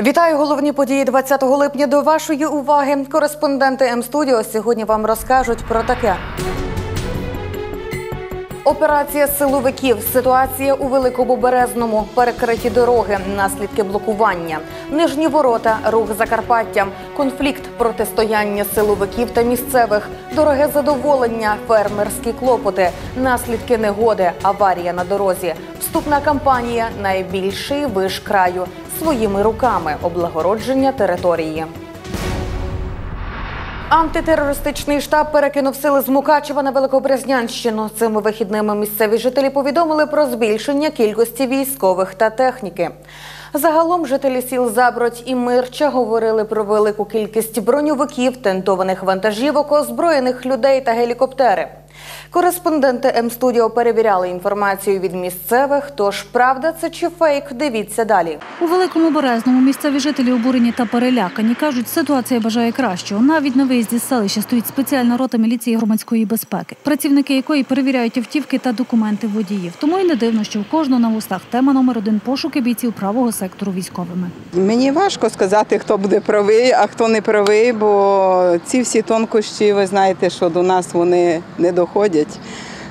Вітаю головні події 20 липня. До вашої уваги. Кореспонденти М-студіо сьогодні вам розкажуть про таке. Операція силовиків. Ситуація у Великому Березному. Перекриті дороги. Наслідки блокування. Нижні ворота. Рух Закарпаття. Конфлікт протистояння силовиків та місцевих. Дороге задоволення. Фермерські клопоти. Наслідки негоди. Аварія на дорозі. Вступна кампанія. Найбільший виш краю. Своїми руками. Облагородження території. Антитерористичний штаб перекинув сили з Мукачева на Великобрезнянщину. Цими вихідними місцеві жителі повідомили про збільшення кількості військових та техніки. Загалом жителі сіл Забродь і Мирча говорили про велику кількість броньовиків, тентованих вантажівок, озброєних людей та гелікоптери. Кореспонденти М-студіо перевіряли інформацію від місцевих. Тож правда це чи фейк? Дивіться далі. У Великому Березному місцеві жителі обурені та перелякані. Кажуть, ситуація бажає кращого. Навіть на виїзді з селища стоїть спеціальна рота міліції громадської безпеки, працівники якої перевіряють автівки та документи водіїв. Тому й не дивно, що у кожного на вустах тема номер один пошуки бійців правого сектору військовими. Мені важко сказати, хто буде правий, а хто не правий, бо ці всі тонкощі, ви знаєте, що до нас вони не доходять.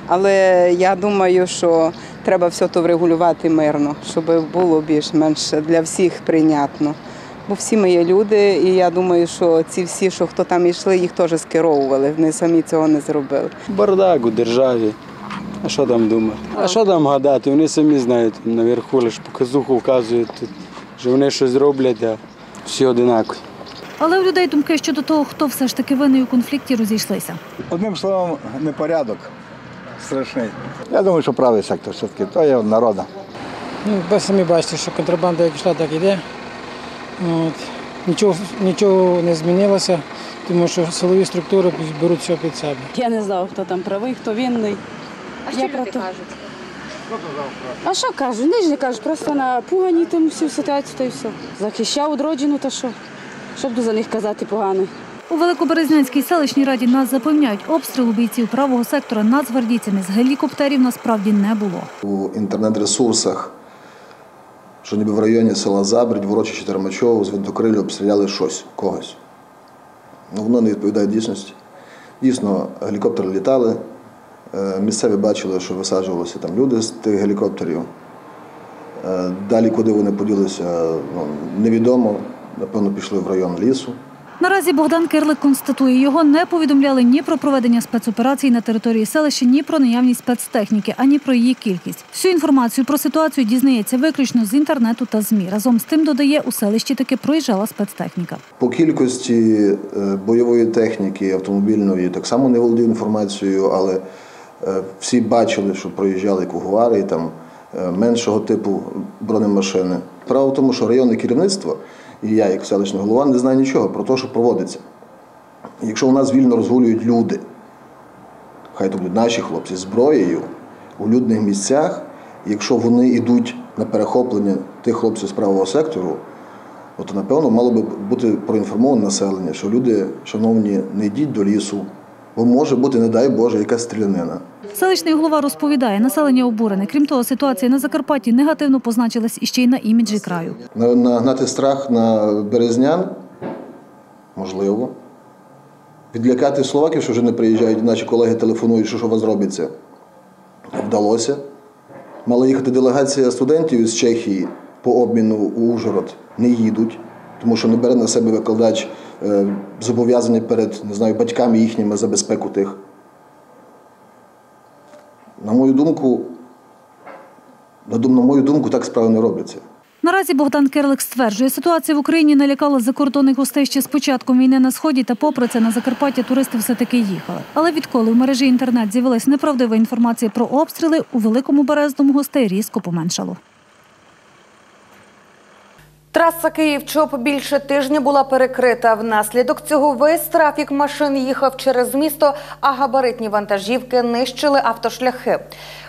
Але я думаю, що треба все то врегулювати мирно, щоб було більш-менш для всіх прийнятно. Бо всі ми є люди, і я думаю, що ці всі, що хто там йшли, їх теж скеровували. Вони самі цього не зробили. Бардак у державі. А що там думати? А що там гадати? Вони самі знають, наверху лише показуху вказують, що вони щось роблять, а всі одинакові. Але у людей думки щодо того, хто все ж таки винний у конфлікті, розійшлися. Одним словом, непорядок страшний. Я думаю, що правий сектор все-таки, то є народа. Ну, ви самі бачите, що контрабанда як йшла, так іде. От. Нічого, нічого не змінилося, тому що силові структури беруть все під себе. Я не знаю, хто там правий, хто винний. А що люди кажуть? А що кажуть? Ніж не кажуть, просто напугані тим всю ситуацію та й все. Захищав одроджену, та що? Що буду за них казати погано? У Великоберезнянській селищній раді нас запевняють, обстрілу бійців правого сектора нацгвардійцями з гелікоптерів насправді не було. у інтернет-ресурсах, що ніби в районі села Забрідь, Ворочище Термачово з винтокрилю обстріляли щось, когось. Ну, воно не відповідає дійсності. Дійсно, гелікоптери літали. Е, Місцеві бачили, що висаджувалися там люди з тих гелікоптерів. Е, Далі, куди вони поділися, ну, невідомо. Напевно, пішли в район лісу. Наразі Богдан Кирлик констатує, його не повідомляли ні про проведення спецоперацій на території селища, ні про наявність спецтехніки, ані про її кількість. Всю інформацію про ситуацію дізнається виключно з інтернету та ЗМІ. Разом з тим додає, у селищі таки проїжджала спецтехніка. По кількості е, бойової техніки автомобільної так само не володію інформацією, але е, всі бачили, що проїжджали кугуари там е, меншого типу бронемашини. Справа в тому, що районне керівництво, і я, як селищний голова, не знаю нічого про те, що проводиться. Якщо у нас вільно розгулюють люди, хай то будуть наші хлопці зброєю у людних місцях, якщо вони йдуть на перехоплення тих хлопців з правого сектору, то напевно, мало би бути проінформоване населення, що люди, шановні, не йдіть до лісу, бо може бути, не дай Боже, якась стрілянина. Селищний голова розповідає, населення обурене. Крім того, ситуація на Закарпатті негативно позначилась іще й на іміджі краю. Нагнати страх на березнян можливо. Відлякати словаків, що вже не приїжджають, наші колеги телефонують, що, що у вас робиться. Вдалося. Мала їхати делегація студентів із Чехії по обміну у Ужгород. Не їдуть, тому що не бере на себе викладач е, зобов'язаний перед не знаю, батьками їхніми за безпеку тих. На мою думку, на дум- на мою думку, так справи не робляться. Наразі Богдан Кирлик стверджує, ситуація в Україні налякала закордонних гостей ще з початком війни на сході, та попри це на Закарпаття туристи все-таки їхали. Але відколи в мережі інтернет з'явилась неправдива інформація про обстріли, у великому березному гостей різко поменшало. Траса Київ-Чоп більше тижня була перекрита. Внаслідок цього весь трафік машин їхав через місто, а габаритні вантажівки нищили автошляхи.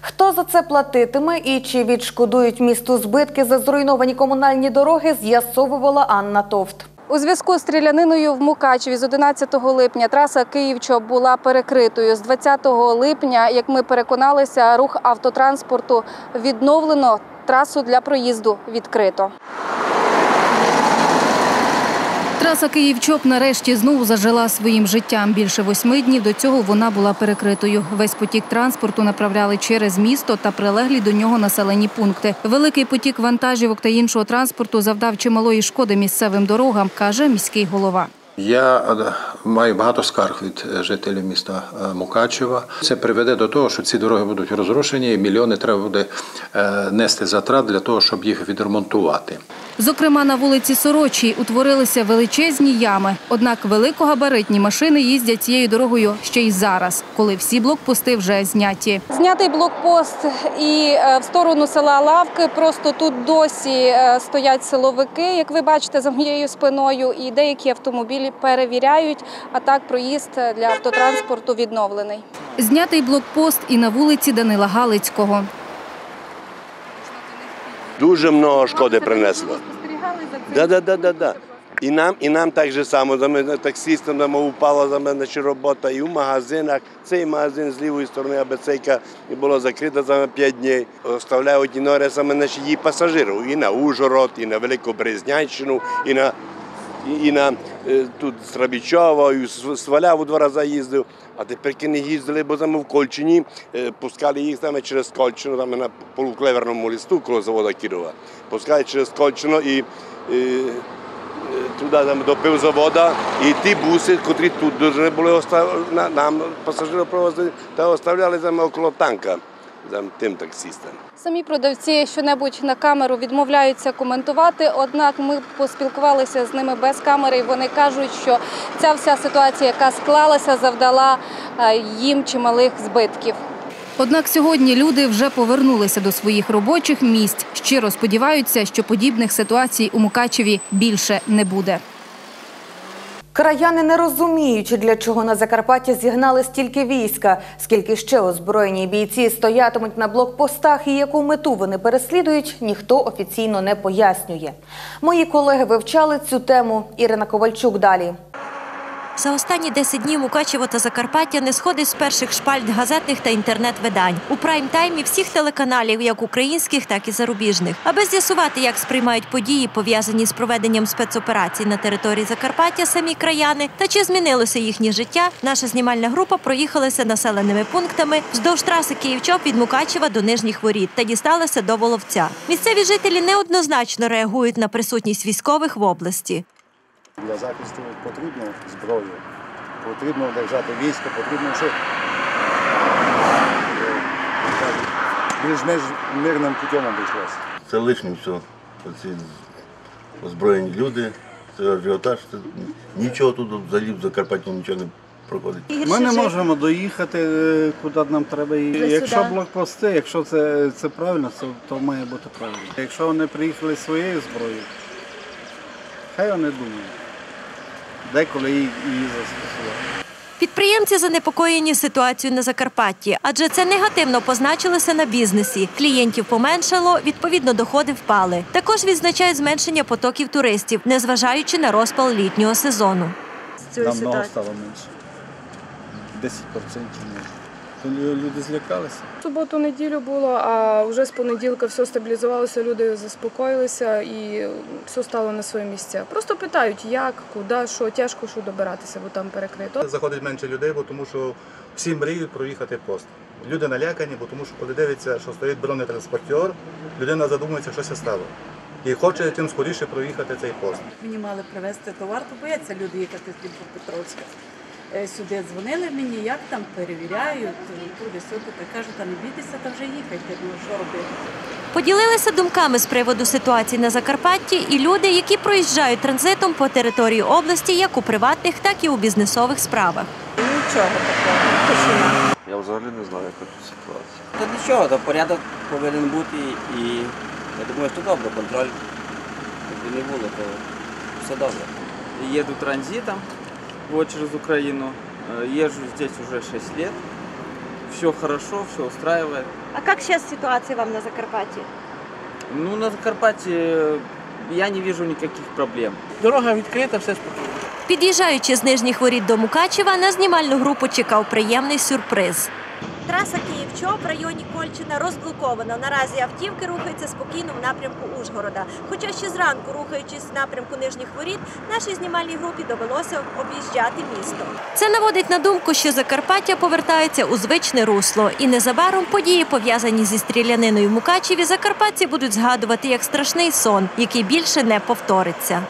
Хто за це платитиме і чи відшкодують місту збитки за зруйновані комунальні дороги, з'ясовувала Анна Товт. У зв'язку з стріляниною в Мукачеві з 11 липня траса Київ-Чоп була перекритою. З 20 липня, як ми переконалися, рух автотранспорту відновлено. Трасу для проїзду відкрито. Траса Київ-Чоп нарешті знову зажила своїм життям. Більше восьми днів до цього вона була перекритою. Весь потік транспорту направляли через місто та прилеглі до нього населені пункти. Великий потік вантажівок та іншого транспорту завдав чималої шкоди місцевим дорогам, каже міський голова. Я е, маю багато скарг від е, жителів міста е, Мукачева. Це приведе до того, що ці дороги будуть розрушені, і мільйони треба буде нести затрат для того, щоб їх відремонтувати. Зокрема, на вулиці Сорочій утворилися величезні ями. Однак великогабаритні машини їздять цією дорогою ще й зараз, коли всі блокпости вже зняті. Знятий блокпост і е, в сторону села Лавки. Просто тут досі е, стоять силовики, як ви бачите, за моєю спиною, і деякі автомобілі перевіряють. А так проїзд для автотранспорту відновлений. Знятий блокпост і на вулиці Данила Галицького. Дуже много шкоди принесло. Да, да, да, да, да. І нам, і нам так же само, за мене таксистам там упала за мене ще робота, і в магазинах. Цей магазин з лівої сторони Абецейка була закрита за мене 5 днів. Оставляють іноре саме наші її пасажирів. І на Ужгород, і на Велику Березнянщину, і на і, і на тут Срабічова, і в Сваляву два рази їздив. А тепер не їздили, бо там в Кольчині е, пускали їх там через Кольчину, там на полуклеверному листу коло завода Кірова. Пускали через Кольчино і е, е, туди там до пивзавода. І ті буси, котрі тут дуже були нам пасажирів провозили, та оставляли там около танка там, тим таксистам. Самі продавці щонебудь на камеру відмовляються коментувати. Однак ми поспілкувалися з ними без камери, і вони кажуть, що ця вся ситуація, яка склалася, завдала е, їм чималих збитків. Однак сьогодні люди вже повернулися до своїх робочих місць. Щиро сподіваються, що подібних ситуацій у Мукачеві більше не буде. Краяни не розуміють, для чого на Закарпатті зігнали стільки війська, скільки ще озброєні бійці стоятимуть на блокпостах і яку мету вони переслідують, ніхто офіційно не пояснює. Мої колеги вивчали цю тему. Ірина Ковальчук далі. За останні 10 днів Мукачево та Закарпаття не сходить з перших шпальт газетних та інтернет-видань у прайм-таймі всіх телеканалів, як українських, так і зарубіжних. Аби з'ясувати, як сприймають події, пов'язані з проведенням спецоперацій на території Закарпаття, самі краяни та чи змінилося їхнє життя, наша знімальна група проїхалася населеними пунктами вздовж траси Київ-Чоп від Мукачева до нижніх воріт та дісталися до Воловця. Місцеві жителі неоднозначно реагують на присутність військових в області. Для захисту потрібно зброю, потрібно держати військо, потрібно все. Більш-менш мирним путем обійшлося. Це лишнє все. Оці озброєні люди, це ажіотаж. Це... Нічого тут взагалі в Закарпатті нічого не проходить. Ми не можемо доїхати, е, куди нам треба. І Ви якщо блокпости, якщо це, це правильно, то, то має бути правильно. Якщо вони приїхали своєю зброєю, хай вони думають. Деколи її, застосувати. Підприємці занепокоєні ситуацією на Закарпатті, адже це негативно позначилося на бізнесі. Клієнтів поменшало, відповідно, доходи впали. Також відзначають зменшення потоків туристів, незважаючи на розпал літнього сезону. Нам стало менше. 10% менше. То люди злякалися. Суботу, неділю було, а вже з понеділка все стабілізувалося, люди заспокоїлися і все стало на свої місця. Просто питають, як, куди, що, тяжко що добиратися, бо там перекрито. Заходить менше людей, бо тому що всі мріють проїхати пост. Люди налякані, бо тому що коли дивиться, що стоїть бронетранспортер, людина задумується, що це стало. І хоче тим скоріше проїхати цей пост. Мені мали привезти товар, то бояться люди їхати з Дніпропетровська. Е, Сюди дзвонили мені, як там перевіряють, туди сюди, та кажуть, та не бійтеся, та вже їхайте, ну що робити. Поділилися думками з приводу ситуації на Закарпатті і люди, які проїжджають транзитом по території області, як у приватних, так і у бізнесових справах. Нічого такого, тишина. Я взагалі не знаю, яка тут ситуація. Та нічого, то порядок повинен бути і я думаю, що добре, контроль. Якби не було, то все добре. Еду транзитом вот через Украину. Э, Езжу здесь уже 6 лет. Все хорошо, все устраивает. А як зараз ситуація вам на Закарпатье? Ну, на Закарпатье я не вижу никаких проблем. Дорога відкрита, все спокійно. Під'їжджаючи з нижніх воріт до Мукачева, на знімальну групу чекав приємний сюрприз. Траса Київ-Чоп в районі Кольчина розблокована. Наразі автівки рухаються спокійно в напрямку Ужгорода. Хоча ще зранку, рухаючись в напрямку нижніх воріт, нашій знімальній групі довелося об'їжджати місто. Це наводить на думку, що Закарпаття повертається у звичне русло, і незабаром події, пов'язані зі стріляниною в Мукачеві, закарпатці будуть згадувати як страшний сон, який більше не повториться.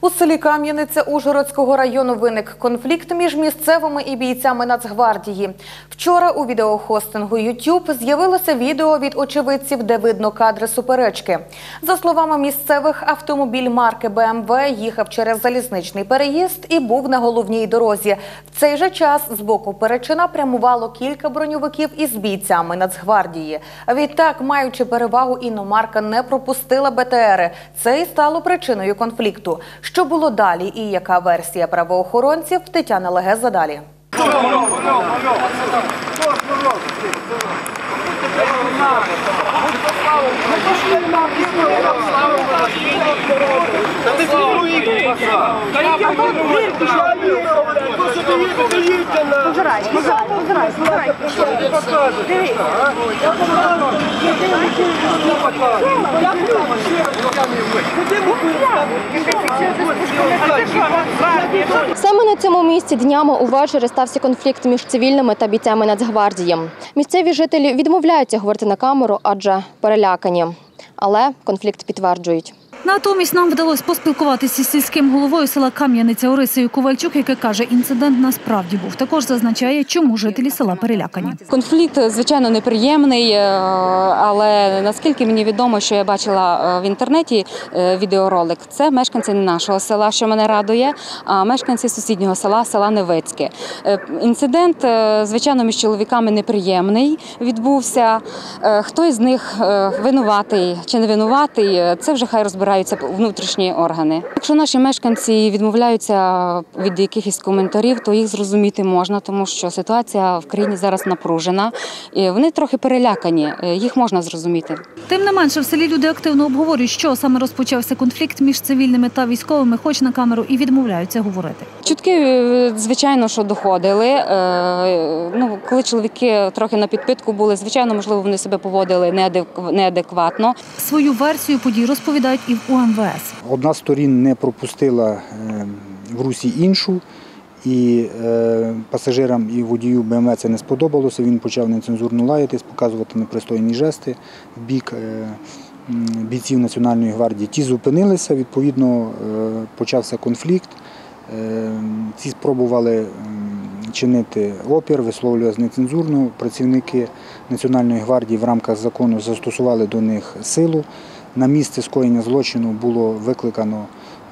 У селі Кам'яниця Ужгородського району виник конфлікт між місцевими і бійцями Нацгвардії. Вчора у відеохостингу YouTube з'явилося відео від очевидців, де видно кадри суперечки. За словами місцевих, автомобіль марки BMW їхав через залізничний переїзд і був на головній дорозі. В цей же час з боку перечина прямувало кілька броньовиків із бійцями Нацгвардії. Відтак, маючи перевагу, іномарка не пропустила БТРи. Це і стало причиною конфлікту. Що було далі і яка версія правоохоронців, Тетяна Легеза далі. Саме на цьому місці днями увечері стався конфлікт між цивільними та бійцями Нацгвардії. Місцеві жителі відмовляються говорити на камеру, адже перелякані. Але конфлікт підтверджують. Натомість нам вдалося поспілкуватися з сільським головою села Кам'яниця Орисею Ковальчук, який каже, інцидент насправді був. Також зазначає, чому жителі села перелякані. Конфлікт, звичайно, неприємний, е, але наскільки мені відомо, що я бачила е, в інтернеті е, відеоролик, це мешканці нашого села, що мене радує, а мешканці сусіднього села, села Невицьке. Е, Інцидент, звичайно, між чоловіками неприємний відбувся. Хто із них винуватий чи не винуватий, це вже хай розбираються внутрішні органи. Якщо наші мешканці відмовляються від якихось коментарів, то їх зрозуміти можна, тому що ситуація в країні зараз напружена. І вони трохи перелякані, е, їх можна зрозуміти. Тим не менше, в селі люди активно обговорюють, що саме розпочався конфлікт між цивільними та військовими, хоч на камеру і відмовляються говорити. Чутки, е, звичайно, що доходили. Е, Ну, коли чоловіки трохи на підпитку були, звичайно, можливо, вони себе поводили неадек- неадекватно. Свою версію подій розповідають і в УМВС. Одна з сторін не пропустила е, в русі іншу, і е, пасажирам і водію БМВ це не сподобалося. Він почав нецензурно лаятись, показувати непристойні жести в бік е, бійців Національної гвардії. Ті зупинилися, відповідно, почався конфлікт. Ці спробували чинити опір, висловлювати нецензурно. Працівники Національної гвардії в рамках закону застосували до них силу. На місце скоєння злочину було викликано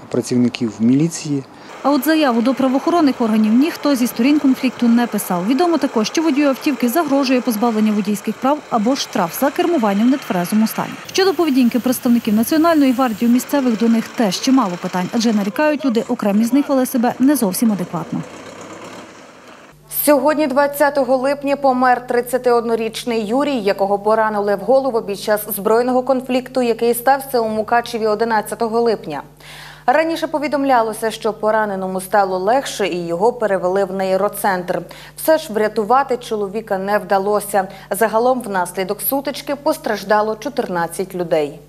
працівників міліції. А от заяву до правоохоронних органів ніхто зі сторін конфлікту не писав. Відомо також, що водію автівки загрожує позбавлення водійських прав або штраф за кермування в нетверезому стані. Щодо поведінки представників Національної гвардії місцевих до них теж чимало питань, адже нарікають люди, окремі з них вели себе не зовсім адекватно. Сьогодні, 20 липня, помер 31-річний Юрій, якого поранили в голову під час збройного конфлікту, який стався у Мукачеві 11 липня. Раніше повідомлялося, що пораненому стало легше і його перевели в нейроцентр. Все ж врятувати чоловіка не вдалося. Загалом внаслідок сутички постраждало 14 людей.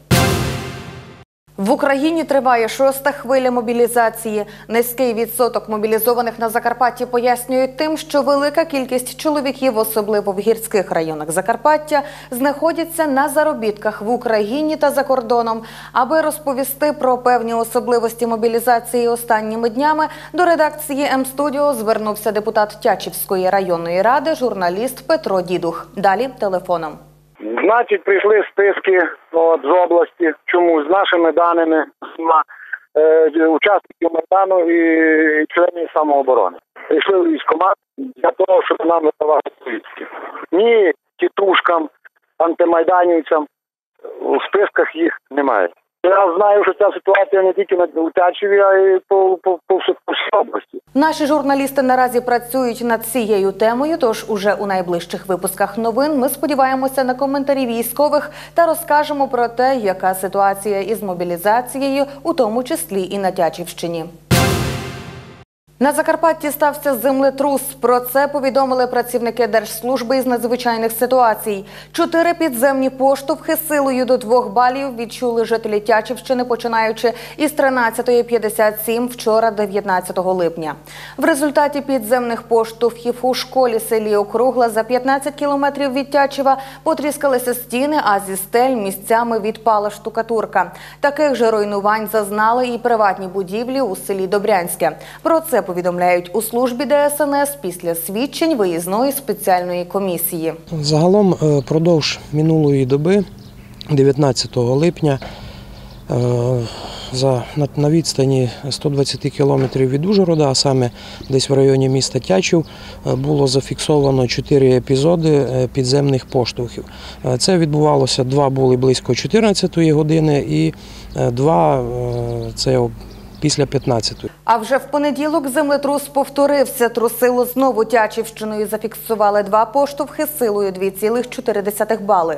В Україні триває шоста хвиля мобілізації. Низький відсоток мобілізованих на Закарпатті пояснюють тим, що велика кількість чоловіків, особливо в гірських районах Закарпаття, знаходяться на заробітках в Україні та за кордоном. Аби розповісти про певні особливості мобілізації останніми днями, до редакції М-студіо звернувся депутат Тячівської районної ради, журналіст Петро Дідух. Далі телефоном. Значить, прийшли списки от, з області, чому з нашими даними е, учасників Майдану і членів самооборони. Прийшли в військкомат для того, щоб нам видавали повістки. Ні тітушкам, антимайданівцям у списках їх немає. Я знаю, що ця ситуація не тільки на Утячеві, а й по, по, по, по області. Наші журналісти наразі працюють над цією темою. Тож уже у найближчих випусках новин ми сподіваємося на коментарі військових та розкажемо про те, яка ситуація із мобілізацією, у тому числі і на Тячівщині. На Закарпатті стався землетрус. Про це повідомили працівники Держслужби із надзвичайних ситуацій. Чотири підземні поштовхи силою до двох балів відчули жителі Тячівщини, починаючи із 13.57 вчора, 19 липня. В результаті підземних поштовхів у школі селі Округла за 15 кілометрів від Тячева потріскалися стіни, а зі стель місцями відпала штукатурка. Таких же руйнувань зазнали і приватні будівлі у селі Добрянське. Про це повідомляють у службі ДСНС після свідчень виїзної спеціальної комісії. Загалом е, продовж минулої доби, 19 липня, е, на, відстані 120 кілометрів від Ужгорода, а саме десь в районі міста Тячів, е, було зафіксовано 4 епізоди підземних поштовхів. Це відбувалося, два були близько 14-ї години і два це після 15. А вже в понеділок землетрус повторився. Трусило знову Тячівщиною. Зафіксували два поштовхи силою 2,4 бали.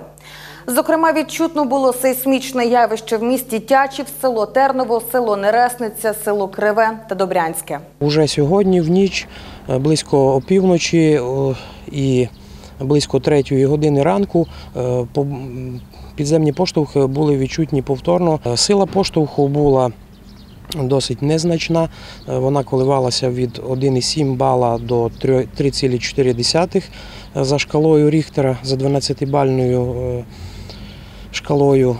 Зокрема, відчутно було сейсмічне явище в місті Тячів, село Терново, село Нересниця, село Криве та Добрянське. Уже сьогодні в ніч, е, близько опівночі і близько третьої години ранку е, підземні поштовхи були відчутні повторно. Е, Сила поштовху була досить незначна. Е, Вона коливалася від 1,7 бала до 3 3,4 за шкалою Ріхтера, за 12-бальною е, шкалою.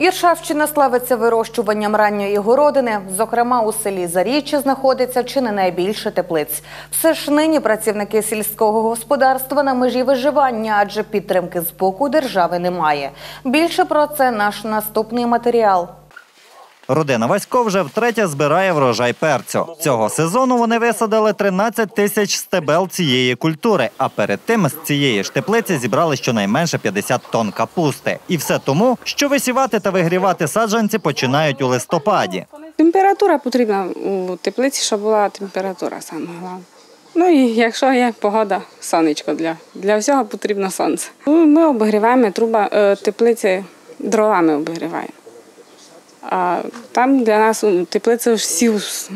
Іршавщина славиться вирощуванням ранньої городини. Зокрема, у селі Заріччя знаходиться чи не найбільше теплиць. Все ж нині працівники сільського господарства на межі виживання, адже підтримки з боку держави немає. Більше про це наш наступний матеріал. Родина Васько вже втретє збирає врожай перцю. Цього сезону вони висадили 13 тисяч стебел цієї культури. А перед тим з цієї ж теплиці зібрали щонайменше 50 тонн капусти. І все тому, що висівати та вигрівати саджанці починають у листопаді. Температура потрібна у теплиці, щоб була температура саме головне. Ну і якщо є погода, сонечко для, для всього потрібно сонце. Ну, Ми обігріваємо труба е, теплиці дровами обігріваємо. А там для нас у теплиці всі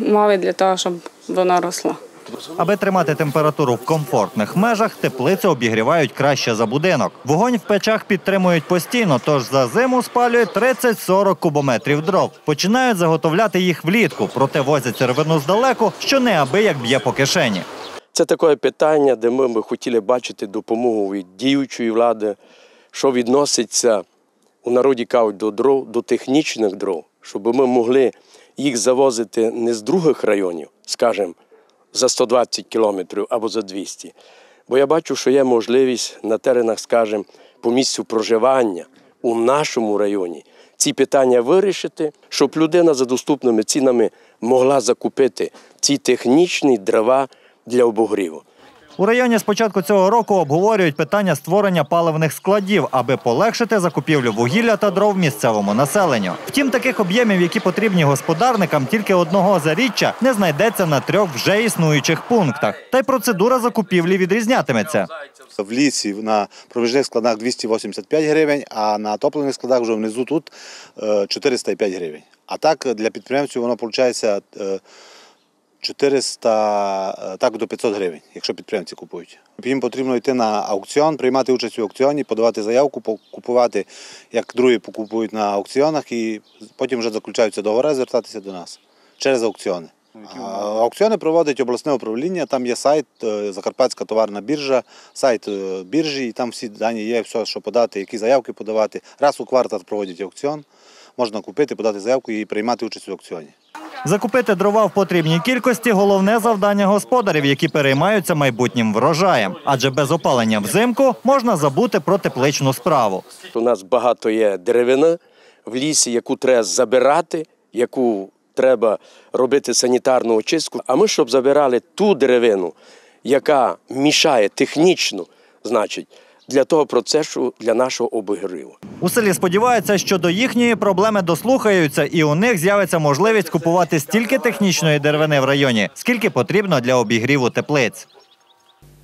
умови для того, щоб воно росло. Аби тримати температуру в комфортних межах, теплицю обігрівають краще за будинок. Вогонь в печах підтримують постійно, тож за зиму спалює 30-40 кубометрів дров. Починають заготовляти їх влітку, проте возять сировину здалеку, що неабияк б'є по кишені. Це таке питання, де ми б хотіли бачити допомогу від діючої влади, що відноситься у народі кажуть до дров, до технічних дров, щоб ми могли їх завозити не з других районів, скажімо, за 120 кілометрів або за 200. Бо я бачу, що є можливість на теренах, скажімо, по місцю проживання у нашому районі ці питання вирішити, щоб людина за доступними цінами могла закупити ці технічні дрова для обогріву. У районі з початку цього року обговорюють питання створення паливних складів, аби полегшити закупівлю вугілля та дров місцевому населенню. Втім, таких об'ємів, які потрібні господарникам, тільки одного заріччя не знайдеться на трьох вже існуючих пунктах. Та й процедура закупівлі відрізнятиметься. В лісі на проміжних складах 285 гривень, а на топливних складах вже внизу тут е, 405 гривень. А так для підприємців воно виходить 400, е, так до 500 гривень, якщо підприємці купують. Їм потрібно йти на аукціон, приймати участь у аукціоні, подавати заявку, купувати, як другі покупують на аукціонах, і потім вже заключаються договори, звертатися до нас через аукціони. Аукціони проводить обласне управління, там є сайт е, Закарпатська товарна біржа, сайт е, біржі, і там всі дані є, все, що подати, які заявки подавати. Раз у квартал проводять аукціон, можна купити, подати заявку і приймати участь у аукціоні. Закупити дрова в потрібній кількості головне завдання господарів, які переймаються майбутнім врожаєм. Адже без опалення взимку можна забути про тепличну справу. У нас багато є деревини в лісі, яку треба забирати, яку треба робити санітарну очистку. А ми, щоб забирали ту деревину, яка мішає технічно, значить, для того процесу, для нашого обігріву. У селі сподіваються, що до їхньої проблеми дослухаються, і у них з'явиться можливість купувати стільки технічної деревини в районі, скільки потрібно для обігріву теплиць.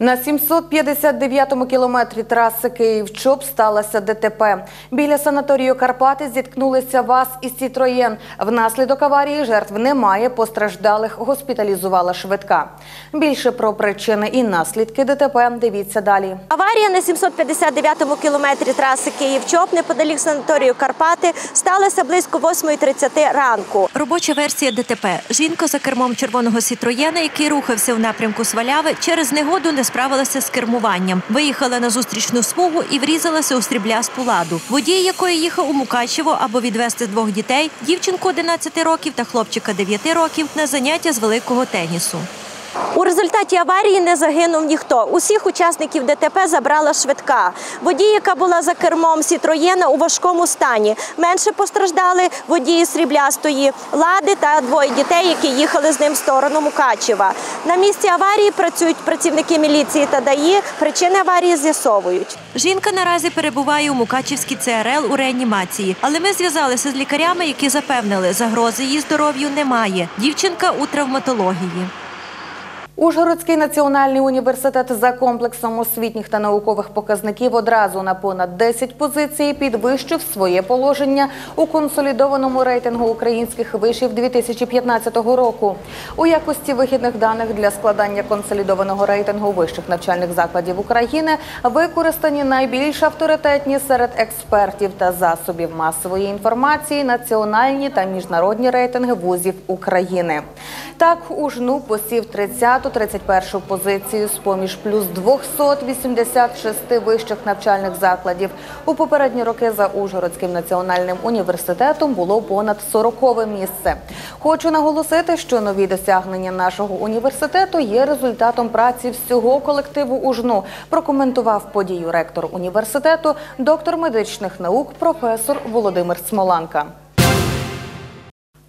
На 759-му кілометрі траси Київ-Чоп сталося ДТП. Біля санаторію Карпати зіткнулися ВАЗ і Сітроєн. Внаслідок аварії жертв немає, постраждалих госпіталізувала швидка. Більше про причини і наслідки ДТП дивіться далі. Аварія на 759-му кілометрі траси Київ-Чоп неподалік санаторію Карпати сталася близько 8.30 ранку. Робоча версія ДТП. Жінка за кермом червоного Сітроєна, який рухався в напрямку Сваляви, через негоду не справилася з кермуванням. Виїхала на зустрічну смугу і врізалася у стріблясту ладу. Водій, якої їхав у Мукачево, аби відвести двох дітей, дівчинку 11 років та хлопчика 9 років на заняття з великого тенісу. У результаті аварії не загинув ніхто. Усіх учасників ДТП забрала швидка. Водій, яка була за кермом Сітроєна у важкому стані. Менше постраждали водії сріблястої лади та двоє дітей, які їхали з ним в сторону Мукачева. На місці аварії працюють працівники міліції та ДАІ. Причини аварії з'ясовують. Жінка наразі перебуває у Мукачевській ЦРЛ у реанімації, але ми зв'язалися з лікарями, які запевнили, загрози її здоров'ю немає. Дівчинка у травматології. Ужгородський національний університет за комплексом освітніх та наукових показників одразу на понад 10 позицій підвищив своє положення у консолідованому рейтингу українських вишів 2015 року. У якості вихідних даних для складання консолідованого рейтингу вищих навчальних закладів України використані найбільш авторитетні серед експертів та засобів масової інформації національні та міжнародні рейтинги вузів України. Так, УЖНУ посів 30-31 позицію з поміж плюс 286 вищих навчальних закладів. У попередні роки за Ужгородським національним університетом було понад 40 місце. Хочу наголосити, що нові досягнення нашого університету є результатом праці всього колективу УЖНУ. Прокоментував подію ректор університету, доктор медичних наук, професор Володимир Смоланка.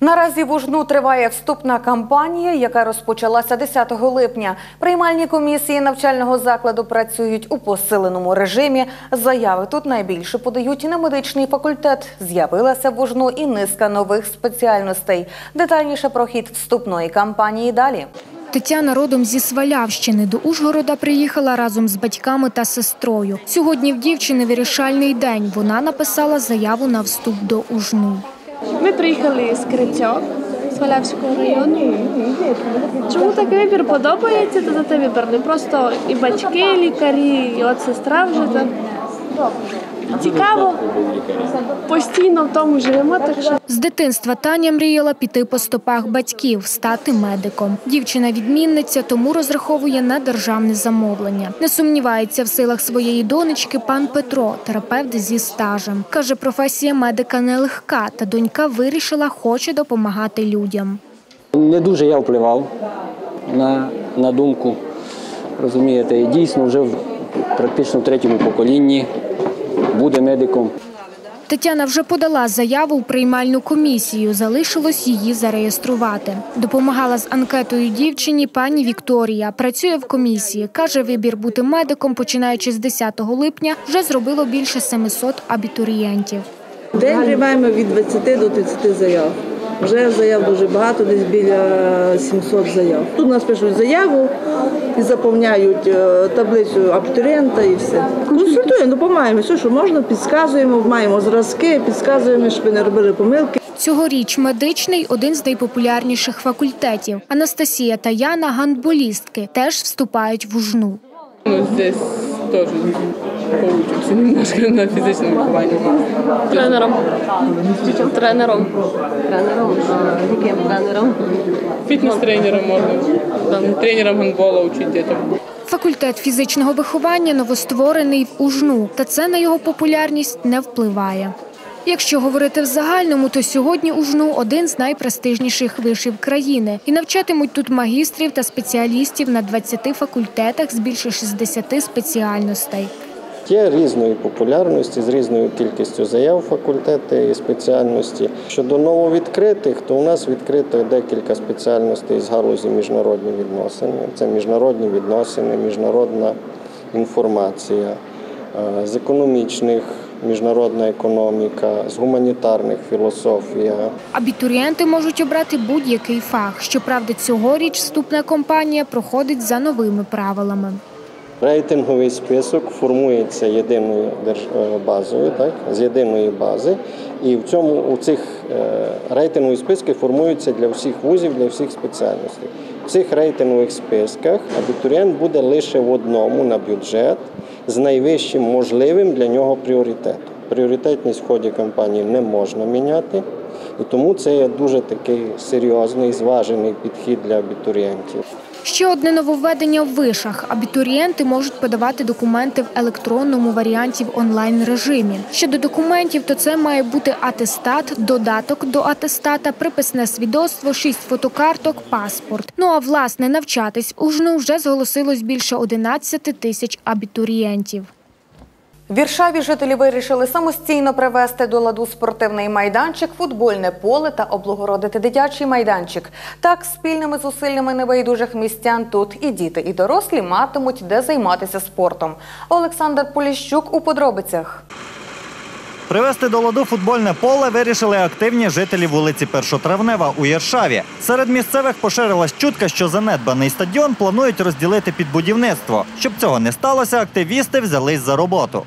Наразі в УЖНУ триває вступна кампанія, яка розпочалася 10 липня. Приймальні комісії навчального закладу працюють у посиленому режимі. Заяви тут найбільше подають на медичний факультет. З'явилася в УЖНУ і низка нових спеціальностей. Детальніше про хід вступної кампанії далі. Тетяна родом зі Свалявщини до Ужгорода приїхала разом з батьками та сестрою. Сьогодні в дівчини вирішальний день. Вона написала заяву на вступ до УЖНУ. Ми приїхали з Крицьок, з Валявського району. Чому такий вибір подобається? то за те вибір не просто і батьки, і лікарі, і от сестра вже там. Цікаво, постійно в тому живемо, так що З дитинства Таня мріяла піти по стопах батьків, стати медиком. Дівчина відмінниця, тому розраховує на державне замовлення. Не сумнівається в силах своєї донечки пан Петро, терапевт зі стажем. Каже, професія медика нелегка, та донька вирішила, хоче допомагати людям. Не дуже я впливав на, на думку. Розумієте, і дійсно вже в, практично в третьому поколінні буде медиком. Тетяна вже подала заяву в приймальну комісію. Залишилось її зареєструвати. Допомагала з анкетою дівчині пані Вікторія. Працює в комісії. Каже, вибір бути медиком, починаючи з 10 липня, вже зробило більше 700 абітурієнтів. В День приймаємо від 20 до 30 заяв. Вже заяв дуже багато, десь біля 700 заяв. Тут нас пишуть заяву і заповняють е, таблицю абітурієнта і все. Консультуємо, допомагаємо, все, що можна, підказуємо, маємо зразки, підказуємо, щоб не робили помилки. Цьогоріч медичний один з найпопулярніших факультетів. Анастасія та Яна гандболістки теж вступають в ужну. Мы здесь тоже поучимся немножко на физичном выховании. тренером. Тренером. Тренером. Яким тренером? Фитнес-тренером можно. Там, тренером гандбола учить детям. Факультет фізичного виховання новостворений в Ужну, та це на його популярність не впливає. Якщо говорити в загальному, то сьогодні УЖНУ – один з найпрестижніших вишів країни. І навчатимуть тут магістрів та спеціалістів на 20 факультетах з більше 60 спеціальностей. Є різної популярності з різною кількістю заяв факультети і спеціальності. Щодо нововідкритих, то у нас відкрито декілька спеціальностей з галузі міжнародні відносини. Це міжнародні відносини, міжнародна інформація, е, з економічних, міжнародна економіка, з гуманітарних філософія. Абітурієнти можуть обрати будь-який фах. Щоправда, цьогоріч вступна кампанія проходить за новими правилами. Рейтинговий список формується єдиною е, базою, так, з єдиної бази. І в цьому у цих е, рейтингові списки формуються для всіх вузів, для всіх спеціальностей. В цих рейтингових списках абітурієнт буде лише в одному на бюджет з найвищим можливим для нього пріоритетом. Пріоритетність в ході кампанії не можна міняти, і тому це є дуже такий серйозний, зважений підхід для абітурієнтів. Ще одне нововведення в вишах. Абітурієнти можуть подавати документи в електронному варіанті в онлайн режимі. Щодо документів, то це має бути атестат, додаток до атестата, приписне свідоцтво, шість фотокарток, паспорт. Ну а власне навчатись у жну вже зголосилось більше 11 тисяч абітурієнтів. Віршаві жителі вирішили самостійно привести до ладу спортивний майданчик, футбольне поле та облагородити дитячий майданчик. Так, спільними зусиллями небайдужих містян тут і діти, і дорослі матимуть де займатися спортом. Олександр Поліщук у подробицях. Привести до ладу футбольне поле вирішили активні жителі вулиці Першотравнева у Єршаві. Серед місцевих поширилась чутка, що занедбаний стадіон планують розділити під будівництво. Щоб цього не сталося, активісти взялись за роботу.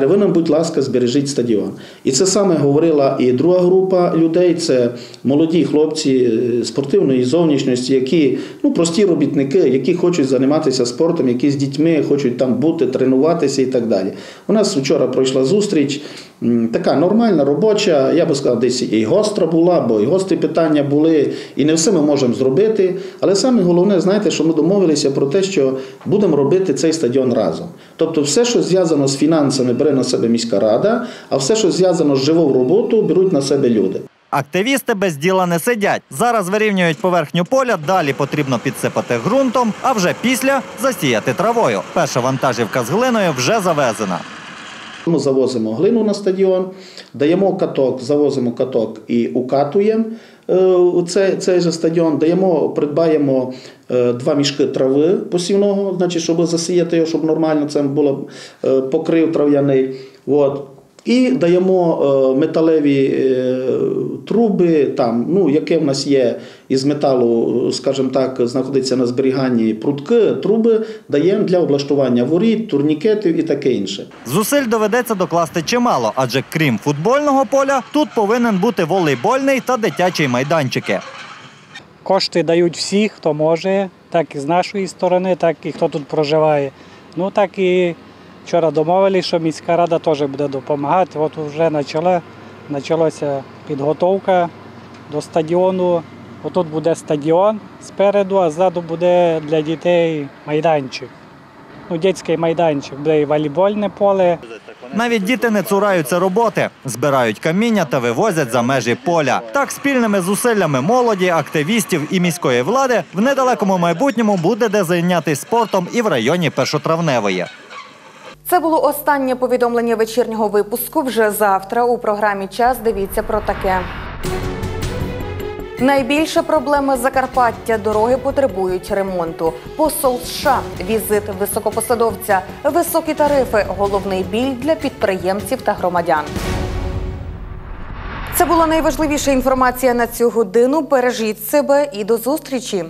Ви нам, будь ласка, збережіть стадіон. І це саме говорила і друга група людей. Це молоді хлопці е, спортивної зовнішності, які ну прості робітники, які хочуть займатися спортом, які з дітьми хочуть там бути, тренуватися і так далі. У нас вчора пройшла зустріч. Така нормальна, робоча, я би сказав, десь і гостра була, бо і гострі питання були, і не все ми можемо зробити. Але саме головне, знаєте, що ми домовилися про те, що будемо робити цей стадіон разом. Тобто, все, що зв'язано з фінансами, бере на себе міська рада, а все, що зв'язано з живою роботою, беруть на себе люди. Активісти без діла не сидять. Зараз вирівнюють поверхню поля, далі потрібно підсипати ґрунтом, а вже після засіяти травою. Перша вантажівка з глиною вже завезена. Ми завозимо глину на стадіон, даємо каток, завозимо каток і укатуємо е, цей, цей же стадіон, даємо, придбаємо е, два мішки трави посівного, значить, щоб засіяти його, щоб нормально це було е, покрив трав'яний. От. І даємо е, металеві е, труби, там, ну, яке в нас є із металу, скажімо так, знаходиться на зберіганні прутки, труби, даємо для облаштування воріт, турнікетів і таке інше. Зусиль доведеться докласти чимало, адже крім футбольного поля, тут повинен бути волейбольний та дитячий майданчики. Кошти дають всі, хто може, так і з нашої сторони, так і хто тут проживає. Ну так і вчора домовилися, що міська рада теж буде допомагати. От вже почала, почалася підготовка до стадіону. Отут буде стадіон спереду, а ззаду буде для дітей майданчик. Ну, дитячий майданчик, буде і волейбольне поле. Навіть діти не цураються роботи, збирають каміння та вивозять за межі поля. Так, спільними зусиллями молоді, активістів і міської влади в недалекому майбутньому буде де зайнятися спортом і в районі Першотравневої. Це було останнє повідомлення вечірнього випуску. Вже завтра у програмі Час дивіться про таке. Найбільша проблема Закарпаття дороги потребують ремонту. Посол США, візит високопосадовця, високі тарифи головний біль для підприємців та громадян. Це була найважливіша інформація на цю годину. Бережіть себе і до зустрічі.